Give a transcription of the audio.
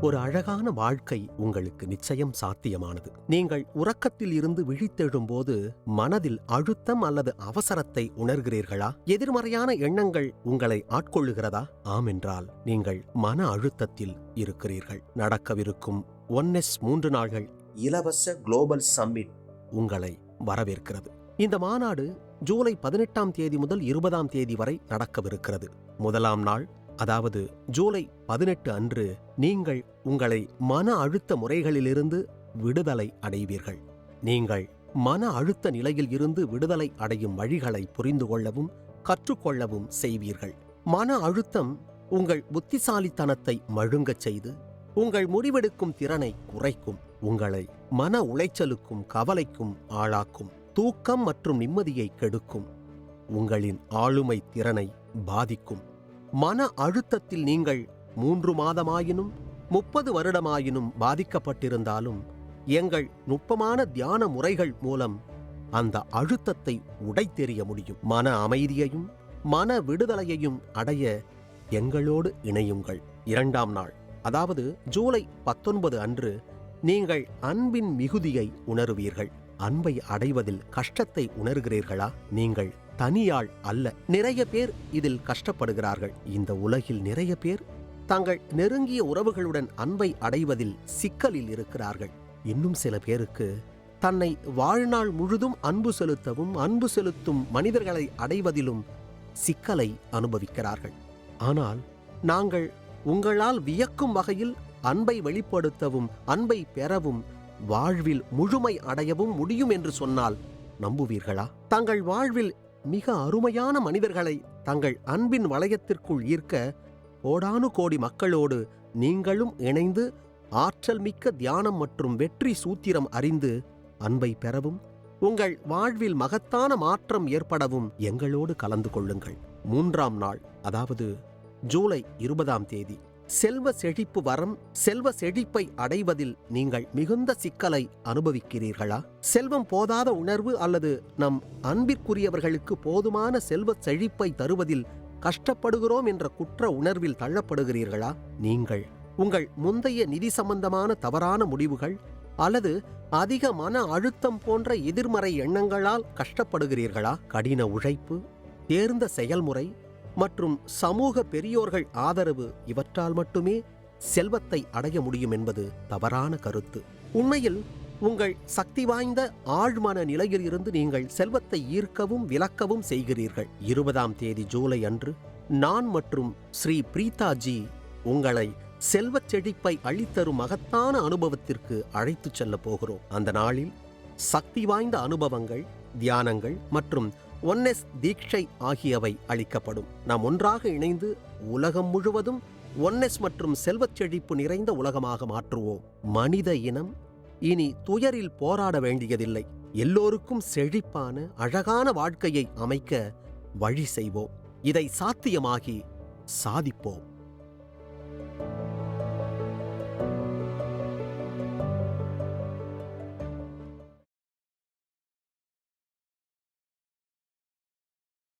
ஒரு அழகான வாழ்க்கை உங்களுக்கு நிச்சயம் சாத்தியமானது. நீங்கள் உறக்கத்தில் இருந்து விழித்தெழும்போது மனதில் அழுத்தம் அல்லது அவசரத்தை உணர்கிறீர்களா? எதிர்மறையான எண்ணங்கள் உங்களை ஆட்கொள்ளுகிறதா? ஆம் என்றால் நீங்கள் மன அழுத்தத்தில் இருக்கிறீர்கள். நடக்கவிருக்கும் ஒன்எஸ் மூன்று நாள்கள் இலவச குளோபல் சம்மிட் உங்களை வரவேற்கிறது. இந்த மாநாடு ஜூலை பதினெட்டாம் தேதி முதல் இருபதாம் தேதி வரை நடக்கவிருக்கிறது. முதலாம் நாள் அதாவது ஜூலை பதினெட்டு அன்று நீங்கள் உங்களை மன அழுத்த முறைகளிலிருந்து விடுதலை அடைவீர்கள். நீங்கள் மன அழுத்த நிலையில் இருந்து விடுதலை அடையும் வழிகளை புரிந்து கொள்ளவும் கற்றுக்கொள்ளவும் செய்வீர்கள். மன அழுத்தம் உங்கள் புத்திசாலித்தனத்தை மழுங்கச் செய்து உங்கள் முடிவெடுக்கும் திறனை குறைக்கும் உங்களை மன உளைச்சலுக்கும் கவலைக்கும் ஆளாக்கும் தூக்கம் மற்றும் நிம்மதியை கெடுக்கும் உங்களின் ஆளுமை திறனை பாதிக்கும். மன அழுத்தத்தில் நீங்கள் மூன்று மாதமாயினும் முப்பது வருடமாயினும் பாதிக்கப்பட்டிருந்தாலும் எங்கள் நுட்பமான தியான முறைகள் மூலம் அந்த அழுத்தத்தை உடைத்தெறிய முடியும். மன அமைதியையும் மன விடுதலையையும் அடைய எங்களோடு இணையுங்கள். இரண்டாம் நாள் அதாவது ஜூலை பத்தொன்பது அன்று நீங்கள் அன்பின் மிகுதியை உணருவீர்கள். அன்பை அடைவதில் கஷ்டத்தை உணர்கிறீர்களா? நீங்கள் தனியாள் அல்ல. நிறைய பேர் இதில் கஷ்டப்படுகிறார்கள். இந்த உலகில் நிறைய பேர் தங்கள் நெருங்கிய உறவுகளுடன் அன்பை அடைவதில் சிக்கலில் இருக்கிறார்கள். இன்னும் சில பேருக்கு தன்னை வாழ்நாள் முழுதும் அன்பு செலுத்தவும் அன்பு செலுத்தும் மனிதர்களை அடைவதிலும் சிக்கலை அனுபவிக்கிறார்கள். ஆனால் நாங்கள் உங்களால் வியக்கும் வகையில் அன்பை வெளிப்படுத்தவும் அன்பை பெறவும் வாழ்வில் முழுமை அடையவும் முடியும் என்று சொன்னால் நம்புவீர்களா? தங்கள் வாழ்வில் மிக அருமையான மனிதர்களை தங்கள் அன்பின் வளையத்திற்குள் ஈர்க்க கோடானு கோடி மக்களோடு நீங்களும் இணைந்து ஆற்றல் மிக்க தியானம் மற்றும் வெற்றி சூத்திரம் அறிந்து அன்பை பெறவும் உங்கள் வாழ்வில் மகத்தான மாற்றம் ஏற்படவும் எங்களோடு கலந்து கொள்ளுங்கள். மூன்றாம் நாள் அதாவது ஜூலை இருபதாம் தேதி. செல்வ செழிப்பு வரம் செல்வ செழிப்பை அடைவதில் நீங்கள் மிகுந்த சிக்கலை அனுபவிக்கிறீர்களா? செல்வம் போதாத உணர்வு அல்லது நம் அன்பிற்குரியவர்களுக்கு போதுமான செல்வ செழிப்பை தருவதில் கஷ்டப்படுகிறோம் என்ற குற்ற உணர்வில் தள்ளப்படுகிறீர்களா? நீங்கள் உங்கள் முந்தைய நிதி சம்பந்தமான தவறான முடிவுகள் அல்லது அதிக மன அழுத்தம் போன்ற எதிர்மறை எண்ணங்களால் கஷ்டப்படுகிறீர்களா? கடின உழைப்பு தேர்ந்த செயல்முறை மற்றும் சமூக பெரியோர்கள் ஆதரவு இவற்றால் மட்டுமே செல்வத்தை அடைய முடியும் என்பது தவறான கருத்து. உண்மையில் உங்கள் சக்தி வாய்ந்த ஆழ்மன நிலையில் இருந்து நீங்கள் செல்வத்தை ஈர்க்கவும் விலக்கவும் செய்கிறீர்கள். இருபதாம் தேதி ஜூலை அன்று நான் மற்றும் ஸ்ரீ பிரீதாஜி உங்களை செல்வச் செழிப்பை அளித்தரும் மகத்தான அனுபவத்திற்கு அழைத்துச் செல்லப் போகிறோம். அந்த நாளில் சக்தி வாய்ந்த அனுபவங்கள் தியானங்கள் மற்றும் ஒன்னெஸ் தீட்சை ஆகியவை அளிக்கப்படும். நாம் ஒன்றாக இணைந்து உலகம் முழுவதும் ஒன்னெஸ் மற்றும் செல்வச் செழிப்பு நிறைந்த உலகமாக மாற்றுவோம். மனித இனம் இனி துயரில் போராட வேண்டியதில்லை. எல்லோருக்கும் செழிப்பான அழகான வாழ்க்கையை அமைக்க வழி செய்வோம். இதை சாத்தியமாகி சாதிப்போம்.